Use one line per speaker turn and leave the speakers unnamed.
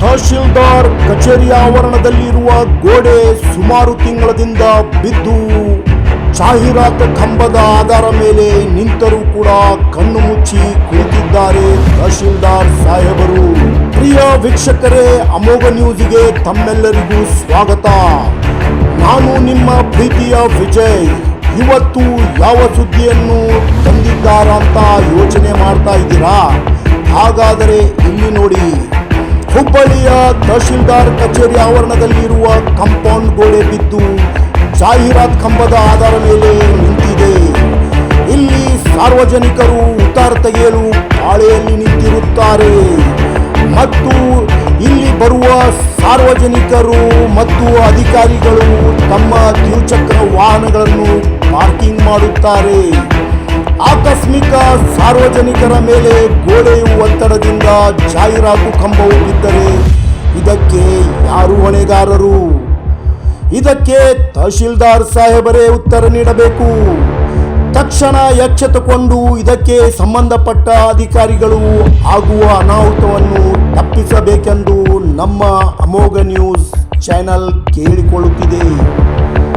ತಹಶೀಲ್ದಾರ್ ಕಚೇರಿ ಆವರಣದಲ್ಲಿರುವ ಗೋಡೆ ಸುಮಾರು ತಿಂಗಳದಿಂದ ಬಿದ್ದು ಜಾಹೀರಾತು ಕಂಬದ ಆಧಾರ ಮೇಲೆ ನಿಂತರೂ ಕೂಡ ಕಣ್ಣು ಮುಚ್ಚಿ ಕುಳಿತಿದ್ದಾರೆ ತಹಶೀಲ್ದಾರ್ ಸಾಹೇಬರು. ಪ್ರಿಯ ವೀಕ್ಷಕರೇ, ಅಮೋಘ ನ್ಯೂಸ್ಗೆ ತಮ್ಮೆಲ್ಲರಿಗೂ ಸ್ವಾಗತ. ನಾನು ನಿಮ್ಮ ಪ್ರೀತಿಯ ವಿಜಯ್. ಇವತ್ತು ಯಾವ ಸುದ್ದಿಯನ್ನು ತಂದಿದ್ದಾರಂತ ಯೋಚನೆ ಮಾಡ್ತಾ ಇದ್ದೀರಾ? ಹಾಗಾದರೆ ಇಲ್ಲಿ ನೋಡಿ. ಹುಬ್ಬಳ್ಳಿಯ ತಹಶೀಲ್ದಾರ್ ಕಚೇರಿ ಆವರಣದಲ್ಲಿರುವ ಕಾಂಪೌಂಡ್ ಗೋಡೆ ಬಿದ್ದು ಜಾಹೀರಾತ್ ಕಂಬದ ಆಧಾರ ಮೇಲೆ ನಿಂತಿದೆ. ಇಲ್ಲಿ ಸಾರ್ವಜನಿಕರು ಉತ್ತಾರ ತೆಗೆಯಲು ಪಾಳೆಯಲ್ಲಿ ನಿಂತಿರುತ್ತಾರೆ. ಮತ್ತು ಇಲ್ಲಿ ಬರುವ ಸಾರ್ವಜನಿಕರು ಮತ್ತು ಅಧಿಕಾರಿಗಳು ತಮ್ಮ ದ್ವಿಚಕ್ರ ವಾಹನಗಳನ್ನು ಪಾರ್ಕಿಂಗ್ ಮಾಡುತ್ತಾರೆ. ಆಕಸ್ಮಿಕ ಸಾರ್ವಜನಿಕರ ಮೇಲೆ ಗೋಡೆಯು ಒತ್ತಡದಿಂದ ಜಾಹೀರಾತು ಕಂಬವು ಬಿದ್ದರೆ ಇದಕ್ಕೆ ಯಾರು ಹೊಣೆಗಾರರು? ಇದಕ್ಕೆ ತಹಶೀಲ್ದಾರ್ ಸಾಹೇಬರೇ ಉತ್ತರ ನೀಡಬೇಕು. ತಕ್ಷಣ ಎಚ್ಚೆತ್ತುಕೊಂಡು ಇದಕ್ಕೆ ಸಂಬಂಧಪಟ್ಟ ಅಧಿಕಾರಿಗಳು ಆಗುವ ಅನಾಹುತವನ್ನು ತಪ್ಪಿಸಬೇಕೆಂದು ನಮ್ಮ ಅಮೋಘ ನ್ಯೂಸ್ ಚಾನೆಲ್ ಕೇಳಿಕೊಳ್ಳುತ್ತಿದೆ.